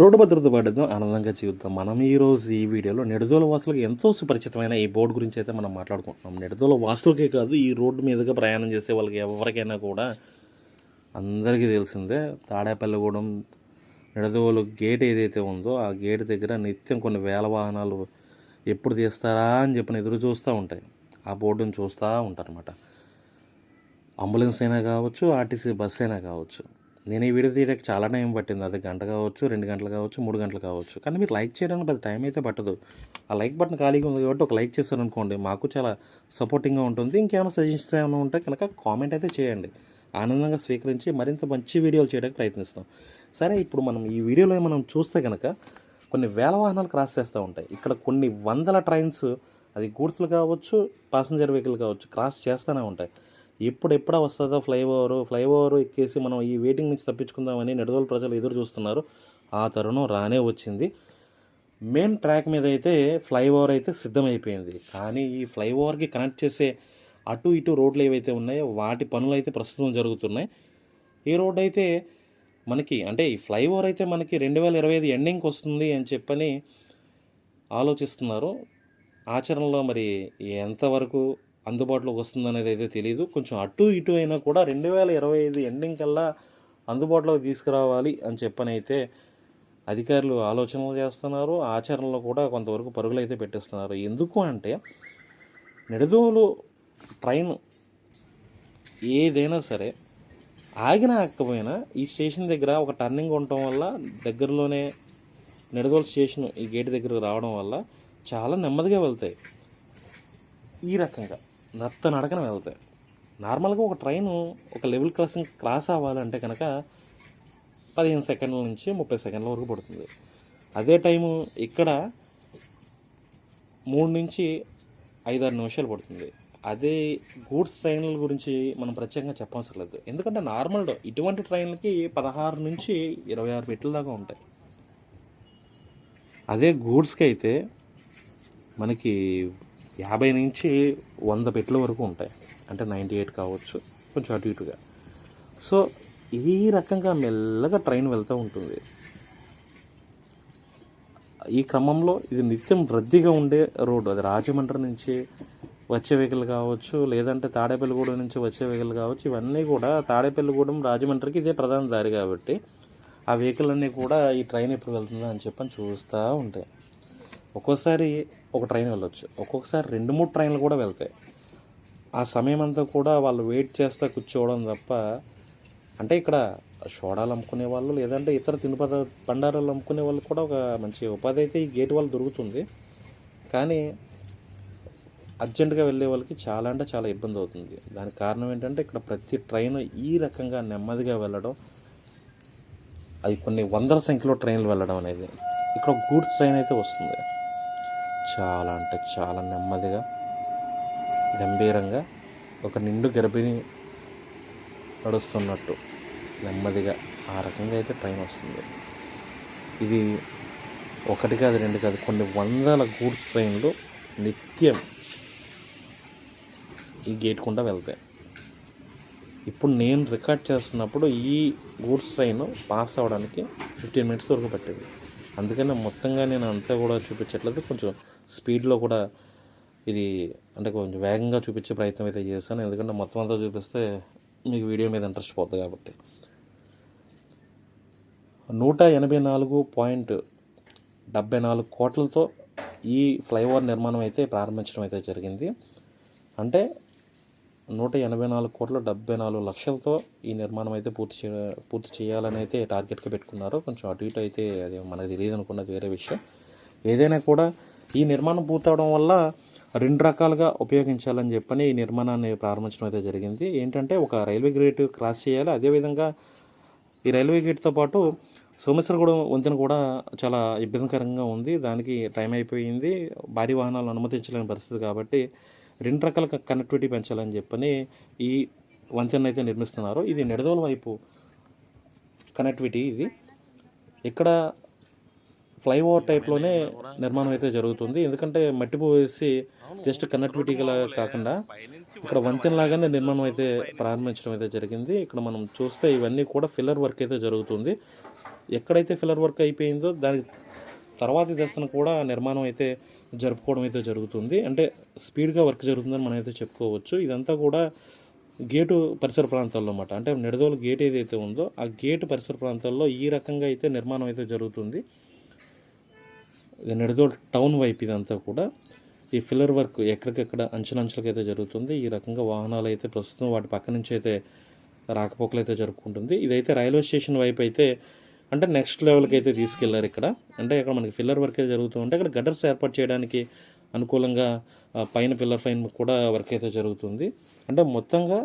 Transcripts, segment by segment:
Road భద్రత పడడం ఆనందంగా జీవిద్దాం. మనం ఈరోజు ఈ వీడియోలో నిడదోల వాసులకు ఎంతో సుపరిచితమైన ఈ బోర్డు గురించి అయితే మనం మాట్లాడుకుంటున్నాం. నిడదోల వాసులకే కాదు ఈ రోడ్డు మీదుగా ప్రయాణం చేసే వాళ్ళకి ఎవరికైనా కూడా అందరికీ తెలిసిందే తాడేపల్లిగూడెం నిడదోలు గేట్ ఏదైతే ఉందో ఆ గేట్ దగ్గర నిత్యం కొన్ని వేల వాహనాలు ఎప్పుడు తీస్తారా అని చెప్పిన ఎదురు చూస్తూ ఉంటాయి. ఆ బోర్డుని చూస్తూ ఉంటారన్నమాట. అంబులెన్స్ అయినా కావచ్చు ఆర్టీసీ బస్ అయినా కావచ్చు. నేను ఈ వీడియో తీయడానికి చాలా టైం పట్టింది. అది గంట కావచ్చు రెండు గంటలు కావచ్చు మూడు గంటలు కావచ్చు. కానీ మీరు లైక్ చేయడానికి పెద్ద టైం అయితే పట్టదు. ఆ లైక్ బటన్ ఖాళీగా ఉంది కాబట్టి ఒక లైక్ చేశారనుకోండి మాకు చాలా సపోర్టింగ్గా ఉంటుంది. ఇంకేమైనా సజెషన్స్ ఏమైనా ఉంటే కనుక కామెంట్ అయితే చేయండి. ఆనందంగా స్వీకరించి మరింత మంచి వీడియోలు చేయడానికి ప్రయత్నిస్తాం. సరే ఇప్పుడు మనం ఈ వీడియోలో మనం చూస్తే కనుక కొన్ని వేల వాహనాలు క్రాస్ చేస్తూ ఉంటాయి. ఇక్కడ కొన్ని వందల ట్రైన్స్ అది గూడ్స్లు కావచ్చు ప్యాసింజర్ వెహికల్ కావచ్చు క్రాస్ చేస్తూనే ఉంటాయి. ఎప్పుడు ఎప్పుడా వస్తుందో ఫ్లైఓవర్ ఫ్లైఓవర్ ఎక్కేసి మనం ఈ వెయిటింగ్ నుంచి తప్పించుకుందామని నిడదోలు ప్రజలు ఎదురు చూస్తున్నారు. ఆ తరుణం రానే వచ్చింది. మెయిన్ ట్రాక్ మీద అయితే ఫ్లైఓవర్ అయితే సిద్ధమైపోయింది. కానీ ఈ ఫ్లైఓవర్కి కనెక్ట్ చేసే అటు ఇటు రోడ్లు ఏవైతే ఉన్నాయో వాటి పనులు అయితే ప్రస్తుతం జరుగుతున్నాయి. ఈ రోడ్ అయితే మనకి అంటే ఈ ఫ్లైఓవర్ అయితే మనకి రెండు వేల ఇరవై ఐదు ఎండింగ్కి వస్తుంది అని చెప్పని ఆలోచిస్తున్నారు. ఆచరణలో మరి ఎంతవరకు అందుబాటులోకి వస్తుందనేది అయితే తెలియదు కొంచెం అటు ఇటు అయినా కూడా రెండు వేల ఇరవై ఐదు ఎండింగ్ కల్లా అందుబాటులోకి తీసుకురావాలి అని చెప్పని అయితే అధికారులు ఆలోచనలు చేస్తున్నారు. ఆచరణలో కూడా కొంతవరకు పరుగులు అయితే పెట్టిస్తున్నారు. ఎందుకు అంటే నిడదోలు ట్రైన్ ఏదైనా సరే ఆగిన ఆగకపోయినా ఈ స్టేషన్ దగ్గర ఒక టర్నింగ్ ఉండటం వల్ల దగ్గరలోనే నిడదోలు స్టేషన్ ఈ గేట్ దగ్గరకు రావడం వల్ల చాలా నెమ్మదిగా వెళ్తాయి. ఈ రకంగా నత్త నడకన వెళ్తాయి నార్మల్గా ఒక ట్రైన్ ఒక లెవెల్ క్రాసింగ్ క్రాస్ అవ్వాలంటే కనుక పదిహేను సెకండ్ల నుంచి ముప్పై సెకండ్ల వరకు పడుతుంది. అదే టైము ఇక్కడ మూడు నుంచి ఐదారు నిమిషాలు పడుతుంది. అదే గూడ్స్ ట్రైన్ల గురించి మనం ప్రత్యేకంగా చెప్పవసరం లేదు. ఎందుకంటే నార్మల్ ఇటువంటి ట్రైన్లకి పదహారు నుంచి ఇరవై ఆరు పెట్టెల దాకా ఉంటాయి. అదే గూడ్స్కి అయితే మనకి యాభై నుంచి వంద పెట్ల వరకు ఉంటాయి. అంటే నైంటీ ఎయిట్ కావచ్చు కొంచెం అటు ఇటుగా. సో ఈ రకంగా మెల్లగా ట్రైన్ వెళ్తూ ఉంటుంది. ఈ క్రమంలో ఇది నిత్యం రద్దీగా ఉండే రోడ్డు. అది రాజమండ్రి నుంచి వచ్చే వెహికల్ కావచ్చు లేదంటే తాడేపల్లిగూడెం నుంచి వచ్చే వెహికల్ కావచ్చు ఇవన్నీ కూడా తాడేపల్లిగూడెం రాజమండ్రికి ఇదే ప్రధాన దారి కాబట్టి ఆ వెహికల్ అన్నీ కూడా ఈ ట్రైన్ ఎప్పుడు వెళ్తుందా అని చెప్పని చూస్తూ ఉంటాయి. ఒక్కోసారి ఒక ట్రైన్ వెళ్ళొచ్చు. ఒక్కొక్కసారి రెండు మూడు ట్రైన్లు కూడా వెళ్తాయి. ఆ సమయం అంతా కూడా వాళ్ళు వెయిట్ చేస్తా కూర్చోవడం తప్ప అంటే ఇక్కడ షోడాలు అమ్ముకునే వాళ్ళు లేదంటే ఇతర తిను పద బండారాలు అమ్ముకునే వాళ్ళు కూడా ఒక మంచి ఉపాధి అయితే ఈ గేట్ వాళ్ళు దొరుకుతుంది. కానీ అర్జెంటుగా వెళ్ళే వాళ్ళకి చాలా అంటే చాలా ఇబ్బంది అవుతుంది. దానికి కారణం ఏంటంటే ఇక్కడ ప్రతి ట్రైన్ ఈ రకంగా నెమ్మదిగా వెళ్ళడం అది కొన్ని వందల సంఖ్యలో ట్రైన్లు వెళ్ళడం అనేది. ఇక్కడ గూడ్స్ ట్రైన్ అయితే వస్తుంది. చాలా అంటే చాలా నెమ్మదిగా గంభీరంగా ఒక నిండు గర్భిణి నడుస్తున్నట్టు నెమ్మదిగా ఆ రకంగా అయితే ట్రైన్ వస్తుంది. ఇది ఒకటి కాదు రెండు కాదు కొన్ని వందల గూడ్స్ ట్రైన్లు నిత్యం ఈ గేట్ గుండా వెళ్తాయి. ఇప్పుడు నేను రికార్డ్ చేస్తున్నప్పుడు ఈ గూడ్స్ ట్రైన్ పాస్ అవ్వడానికి ఫిఫ్టీన్ మినిట్స్ వరకు పట్టేది. అందుకని మొత్తంగా నేను అంతా కూడా చూపించట్లేదు. కొంచెం స్పీడ్లో కూడా ఇది అంటే కొంచెం వేగంగా చూపించే ప్రయత్నం అయితే చేశాను. ఎందుకంటే మొత్తం అంతా చూపిస్తే మీకు వీడియో మీద ఇంట్రెస్ట్ పోతుంది కాబట్టి. నూట ఎనభై నాలుగు పాయింట్ డెబ్బై నాలుగు కోట్లతో ఈ ఫ్లైఓవర్ నిర్మాణం అయితే ప్రారంభించడం అయితే జరిగింది. అంటే నూట ఎనభై నాలుగు కోట్ల డెబ్బై నాలుగు లక్షలతో ఈ నిర్మాణం అయితే పూర్తి చే పూర్తి చేయాలని అయితే టార్గెట్గా పెట్టుకున్నారు. కొంచెం అటు ఇటు అయితే అది మనకు తెలియదు అనుకున్నది వేరే విషయం. ఏదైనా కూడా ఈ నిర్మాణం పూర్తవడం వల్ల రెండు రకాలుగా ఉపయోగించాలని చెప్పని ఈ నిర్మాణాన్ని ప్రారంభించడం అయితే జరిగింది. ఏంటంటే ఒక రైల్వే గేట్ క్రాస్ చేయాలి. అదేవిధంగా ఈ రైల్వే గేట్తో పాటు సోమేశ్వరగూడెం వంతెన కూడా చాలా ఇబ్బందికరంగా ఉంది. దానికి టైం అయిపోయింది. భారీ వాహనాలు అనుమతించలేని పరిస్థితి కాబట్టి రెండు రకాల కనెక్టివిటీ పెంచాలని చెప్పని ఈ వంతెన అయితే నిర్మిస్తున్నారు. ఇది నిడదోల వైపు కనెక్టివిటీ ఇది. ఇక్కడ ఫ్లైఓవర్ టైప్లోనే నిర్మాణం అయితే జరుగుతుంది. ఎందుకంటే మట్టి పోసి జస్ట్ కనెక్టివిటీ గల కాకుండా ఇక్కడ వంతెన లాగానే నిర్మాణం అయితే ప్రారంభించడం అయితే జరిగింది. ఇక్కడ మనం చూస్తే ఇవన్నీ కూడా ఫిల్లర్ వర్క్ అయితే జరుగుతుంది. ఎక్కడైతే ఫిల్లర్ వర్క్ అయిపోయిందో దానికి తర్వాత దశను కూడా నిర్మాణం అయితే జరుపుకోవడం అయితే జరుగుతుంది. అంటే స్పీడ్గా వర్క్ జరుగుతుందని మనం అయితే చెప్పుకోవచ్చు. ఇదంతా కూడా గేటు పరిసర ప్రాంతాల్లో అన్నమాట. అంటే నిడదోలు గేట్ ఏదైతే ఉందో ఆ గేటు పరిసర ప్రాంతాల్లో ఈ రకంగా అయితే నిర్మాణం అయితే జరుగుతుంది. నిడదోల్ టౌన్ వైపు ఇదంతా కూడా. ఈ ఫిల్లర్ వర్క్ ఎక్కడికెక్కడ అంచులంచులకి అయితే జరుగుతుంది. ఈ రకంగా వాహనాలు అయితే ప్రస్తుతం వాటి పక్క నుంచి అయితే రాకపోకలు అయితే జరుపుకుంటుంది. ఇదైతే రైల్వే స్టేషన్ వైపు అయితే అంటే నెక్స్ట్ లెవెల్కి అయితే తీసుకెళ్ళారు ఇక్కడ. అంటే ఇక్కడ మనకి ఫిల్లర్ వర్క్ అయితే జరుగుతూ ఉంటే ఇక్కడ గడ్డర్స్ ఏర్పాటు చేయడానికి అనుకూలంగా పైన పిల్లర్ ఫైన్ కూడా వర్క్ అయితే జరుగుతుంది. అంటే మొత్తంగా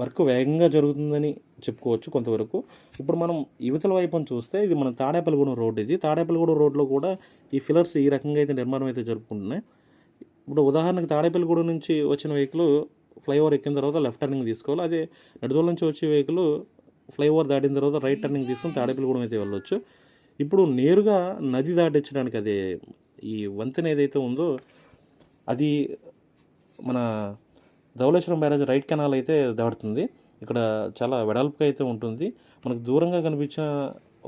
వర్క్ వేగంగా జరుగుతుందని చెప్పుకోవచ్చు కొంతవరకు. ఇప్పుడు మనం యువతల వైపున చూస్తే ఇది మన తాడేపల్లిగూడెం రోడ్ ఇది. తాడేపల్లిగూడెం రోడ్లో కూడా ఈ ఫిల్లర్స్ ఈ రకంగా అయితే నిర్మాణం అయితే జరుపుకుంటున్నాయి. ఇప్పుడు ఉదాహరణకు తాడేపల్లిగూడెం నుంచి వచ్చిన వెహికల్ ఫ్లైఓవర్ ఎక్కిన తర్వాత లెఫ్ట్ టర్నింగ్ తీసుకోవాలి. అదే నడుదోల నుంచి వచ్చే వెహికల్ ఫ్లైఓవర్ దాటిన తర్వాత రైట్ టర్నింగ్ తీసుకొని తాడేపల్లిగూడెం అయితే వెళ్ళొచ్చు. ఇప్పుడు నేరుగా నది దాటించడానికి అదే ఈ వంతెన ఏదైతే ఉందో అది మన ధవలేశ్వరం బ్యారేజ్ రైట్ కెనాల్ అయితే దాటుతుంది. ఇక్కడ చాలా వెడల్పుగా అయితే ఉంటుంది. మనకు దూరంగా కనిపించిన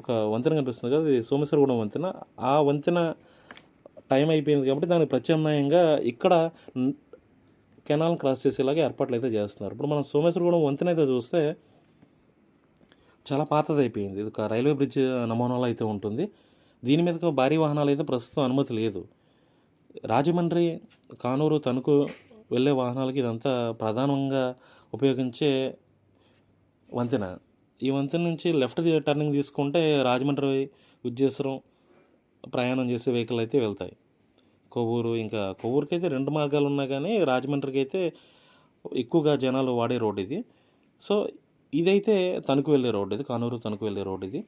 ఒక వంతెన కనిపిస్తుంది కదా ఇది సోమేశ్వరగూడెం వంతెన. ఆ వంతెన టైం అయిపోయింది కాబట్టి దానికి ప్రత్యామ్నాయంగా ఇక్కడ కెనాల్ క్రాస్ చేసేలాగా ఏర్పాట్లు అయితే చేస్తున్నారు. ఇప్పుడు మనం సోమేశ్వరగూడెం వంతెన అయితే చూస్తే చాలా పాతది అయిపోయింది ఇది ఒక రైల్వే బ్రిడ్జ్ నమూనాలో అయితే ఉంటుంది. దీని మీద భారీ వాహనాలు అయితే ప్రస్తుతం అనుమతి లేదు. రాజమండ్రి కానూరు తణుకు వెళ్ళే వాహనాలకి ఇదంతా ప్రధానంగా ఉపయోగించే వంతెన. ఈ వంతెన నుంచి లెఫ్ట్ టర్నింగ్ తీసుకుంటే రాజమండ్రి ఉద్యేశ్వరం ప్రయాణం చేసే వెహికల్ అయితే వెళ్తాయి. కొవ్వూరు ఇంకా కొవ్వూరుకి అయితే రెండు మార్గాలు ఉన్నా కానీ రాజమండ్రికి అయితే ఎక్కువగా జనాలు వాడే రోడ్ ఇది. సో ఇదైతే తణుకు వెళ్ళే రోడ్ ఇది కానూరు తణుకు వెళ్ళే రోడ్ ఇది.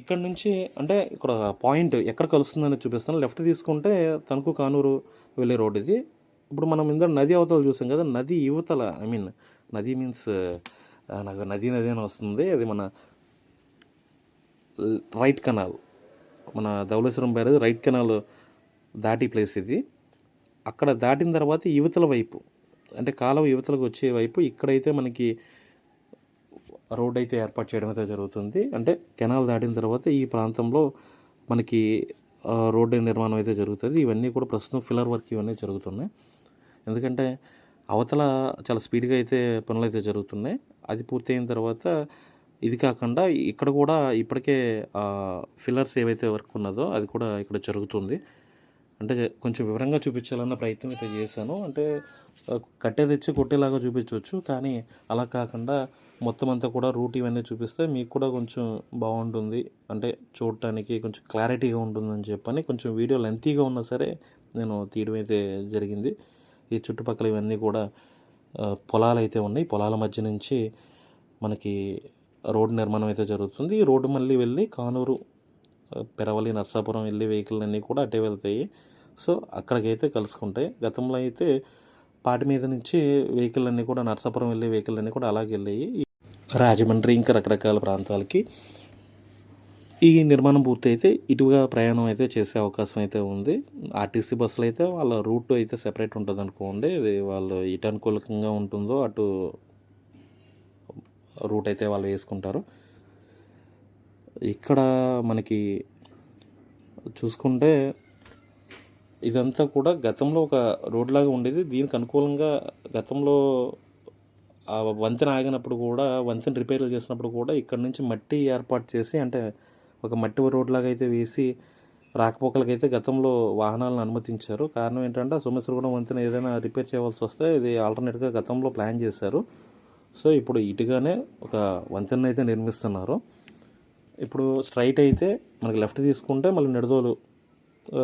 ఇక్కడ నుంచి అంటే ఇక్కడ పాయింట్ ఎక్కడ కలుస్తుందని చూపిస్తాను. లెఫ్ట్ తీసుకుంటే తణుకు కానూరు వెళ్ళే రోడ్ ఇది. ఇప్పుడు మనం ఇందులో నది అవతల చూసాం కదా నది యువతల ఐ మీన్ నది మీన్స్ నాకు నది నది అని వస్తుంది. అది మన రైట్ కెనాల్ మన ధవళేశ్వరం బ్యారేజ్ రైట్ కెనాల్ దాటి ప్లేస్ ఇది. అక్కడ దాటిన తర్వాత యువతల వైపు అంటే కాలం యువతలకు వచ్చే వైపు ఇక్కడైతే మనకి రోడ్ అయితే ఏర్పాటు చేయడం అయితే జరుగుతుంది. అంటే కెనాల్ దాటిన తర్వాత ఈ ప్రాంతంలో మనకి రోడ్డు నిర్మాణం అయితే జరుగుతుంది. ఇవన్నీ కూడా ప్రస్తుతం ఫిల్లర్ వర్క్ ఇవన్నీ జరుగుతున్నాయి. ఎందుకంటే అవతల చాలా స్పీడ్గా అయితే పనులు అయితే జరుగుతున్నాయి. అది పూర్తయిన తర్వాత ఇది కాకుండా ఇక్కడ కూడా ఇప్పటికే ఫిల్లర్స్ ఏవైతే వర్క్ ఉన్నదో అది కూడా ఇక్కడ జరుగుతుంది. అంటే కొంచెం వివరంగా చూపించాలన్న ప్రయత్నం అయితే చేశాను. అంటే కట్టే తెచ్చి కొట్టేలాగా చూపించవచ్చు. కానీ అలా కాకుండా మొత్తం అంతా కూడా రూట్ ఇవన్నీ చూపిస్తే మీకు కూడా కొంచెం బాగుంటుంది. అంటే చూడటానికి కొంచెం క్లారిటీగా ఉంటుందని చెప్పని కొంచెం వీడియో లెంతీగా ఉన్నా సరే నేను తీయడం అయితే జరిగింది. ఈ చుట్టుపక్కల ఇవన్నీ కూడా పొలాలు అయితే ఉన్నాయి. పొలాల మధ్య నుంచి మనకి రోడ్డు నిర్మాణం అయితే జరుగుతుంది. ఈ రోడ్డు మళ్ళీ వెళ్ళి కానూరు పెరవలి నర్సాపురం వెళ్ళి వెహికల్ అన్నీ కూడా అటే వెళ్తాయి. సో అక్కడికైతే కలుసుకుంటాయి. గతంలో అయితే పాటి మీద నుంచి వెహికల్ అన్నీ కూడా నర్సాపురం వెళ్ళే వెహికల్ అన్నీ కూడా అలాగే వెళ్ళాయి. రాజమండ్రి ఇంకా రకరకాల ప్రాంతాలకి ఈ నిర్మాణం పూర్తయితే ఇటుగా ప్రయాణం అయితే చేసే అవకాశం అయితే ఉంది. ఆర్టీసీ బస్సులు అయితే వాళ్ళ రూట్ అయితే సెపరేట్ ఉంటుంది అనుకోండి వాళ్ళు ఇటు అనుకూలంగా ఉంటుందో అటు రూట్ అయితే వాళ్ళు వేసుకుంటారు. ఇక్కడ మనకి చూసుకుంటే ఇదంతా కూడా గతంలో ఒక రోడ్ లాగా ఉండేది. దీనికి అనుకూలంగా గతంలో ఆ వంతెన ఆగినప్పుడు కూడా వంతెన రిపేర్లు చేసినప్పుడు కూడా ఇక్కడ నుంచి మట్టి ఏర్పాటు చేసి అంటే ఒక మట్టి రోడ్లాగా అయితే వేసి రాకపోకలకైతే గతంలో వాహనాలను అనుమతించారు. కారణం ఏంటంటే సోమేశ్వరగూడెం వంతెన ఏదైనా రిపేర్ చేయవలసి వస్తే ఇది ఆల్టర్నేట్గా గతంలో ప్లాన్ చేశారు. సో ఇప్పుడు ఇటుగానే ఒక వంతెన అయితే నిర్మిస్తున్నారు. ఇప్పుడు స్ట్రైట్ అయితే మనకి లెఫ్ట్ తీసుకుంటే మళ్ళీ నిడదోలు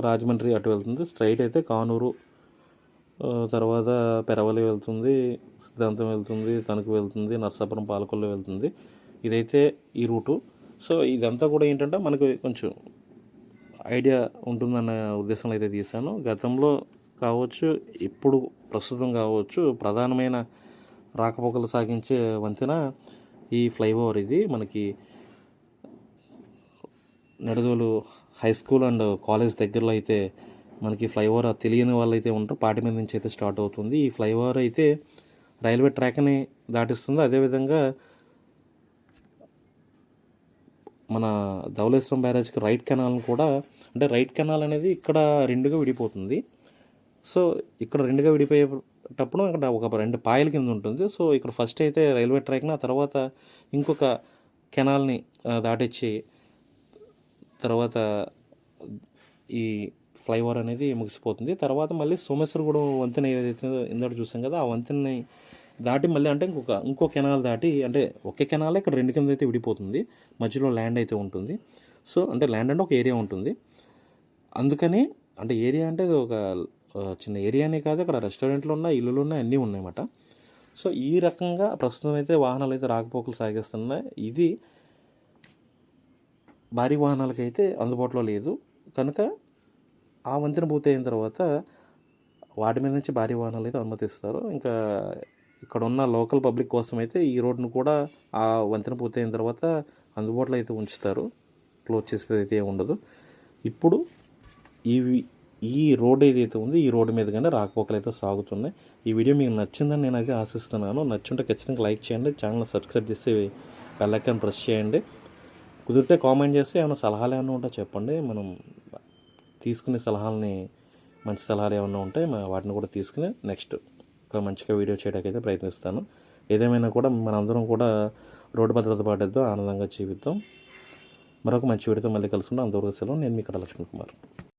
రాజమండ్రి అటు వెళ్తుంది. స్ట్రైట్ అయితే కానూరు తర్వాత పెరవలి వెళ్తుంది సిద్ధాంతం వెళ్తుంది తణుకు వెళ్తుంది నర్సాపురం పాలకొల్లు వెళ్తుంది. ఇదైతే ఈ రూటు. సో ఇదంతా కూడా ఏంటంటే మనకు కొంచెం ఐడియా ఉంటుందన్న ఉద్దేశంలో అయితే తీశాను. గతంలో కావచ్చు ఇప్పుడు ప్రస్తుతం కావచ్చు ప్రధానమైన రాకపోకలు సాగించే వంతెన ఈ ఫ్లైఓవర్ ఇది. మనకి Nadudolu high school and college దగ్గరలో అయితే మనకి ఫ్లైఓవర్ తెలియని వాళ్ళు అయితే ఉంటారు. పాటి మీద నుంచి అయితే స్టార్ట్ అవుతుంది. ఈ ఫ్లైఓవర్ అయితే రైల్వే ట్రాక్ని దాటిస్తుంది. అదేవిధంగా మన ధవలేశ్వరం బ్యారేజ్కి రైట్ కెనాల్ని కూడా అంటే రైట్ కెనాల్ అనేది ఇక్కడ రెండుగా విడిపోతుంది. సో ఇక్కడ రెండుగా విడిపోయేటప్పుడు ఇక్కడ ఒక రెండు పాయల కింద ఉంటుంది. సో ఇక్కడ ఫస్ట్ అయితే రైల్వే ట్రాక్ని ఆ తర్వాత ఇంకొక కెనాల్ని దాటిచ్చి తర్వాత ఈ ఫ్లైఓవర్ అనేది ముగిసిపోతుంది. తర్వాత మళ్ళీ సోమేశ్వరగూడెం వంతెన ఏదైతే ఇందాక చూసాం కదా ఆ వంతెనని దాటి మళ్ళీ అంటే ఇంకొక ఇంకో కెనాల్ దాటి అంటే ఒకే కెనాల్ ఇక్కడ రెండు కింద అయితే విడిపోతుంది. మధ్యలో ల్యాండ్ అయితే ఉంటుంది. సో అంటే ల్యాండ్ అంటే ఒక ఏరియా ఉంటుంది. అందుకని అంటే ఏరియా అంటే ఒక చిన్న ఏరియానే కాదు అక్కడ రెస్టారెంట్లు ఉన్నాయి ఇల్లులు ఉన్నాయి అన్నీ ఉన్నాయన్నమాట. సో ఈ రకంగా ప్రస్తుతం అయితే వాహనాలు అయితే రాకపోకలు సాగిస్తున్నాయి. ఇది భారీ వాహనాలకైతే అందుబాటులో లేదు. కనుక ఆ వంతెన పూర్తయిన తర్వాత వాటి మీద నుంచి భారీ వాహనాలు అయితే అనుమతిస్తారు. ఇంకా ఇక్కడ ఉన్న లోకల్ పబ్లిక్ కోసం అయితే ఈ రోడ్ను కూడా ఆ వంతెన పూర్తయిన తర్వాత అందుబాటులో అయితే ఉంచుతారు. క్లోజ్ చేసేది అయితే ఉండదు. ఇప్పుడు ఈ ఈ రోడ్ ఏదైతే ఉందో ఈ రోడ్డు మీద కానీ రాకపోకలు అయితే సాగుతున్నాయి. ఈ వీడియో మీకు నచ్చిందని నేను అయితే ఆశిస్తున్నాను. నచ్చుంటే ఖచ్చితంగా లైక్ చేయండి. ఛానల్ సబ్స్క్రైబ్ చేసి బెల్ ప్రెస్ చేయండి. కుదిరితే కామెంట్ చేస్తే ఏమైనా సలహాలు ఏమైనా ఉంటే చెప్పండి. మనం తీసుకునే సలహాలని మంచి సలహాలు ఏమైనా ఉంటే వాటిని కూడా తీసుకుని నెక్స్ట్ మంచిగా వీడియో చేయడానికి అయితే ప్రయత్నిస్తాను. ఏదేమైనా కూడా మనందరం కూడా రోడ్డు భద్రత పాటిద్దాం ఆనందంగా జీవిద్దాం. మరొక మంచి వీడియోతో మళ్ళీ కలుసుకుంటాం అంతవరకు సెలవు. నేను మీ కడ లక్ష్మణ్ కుమార్.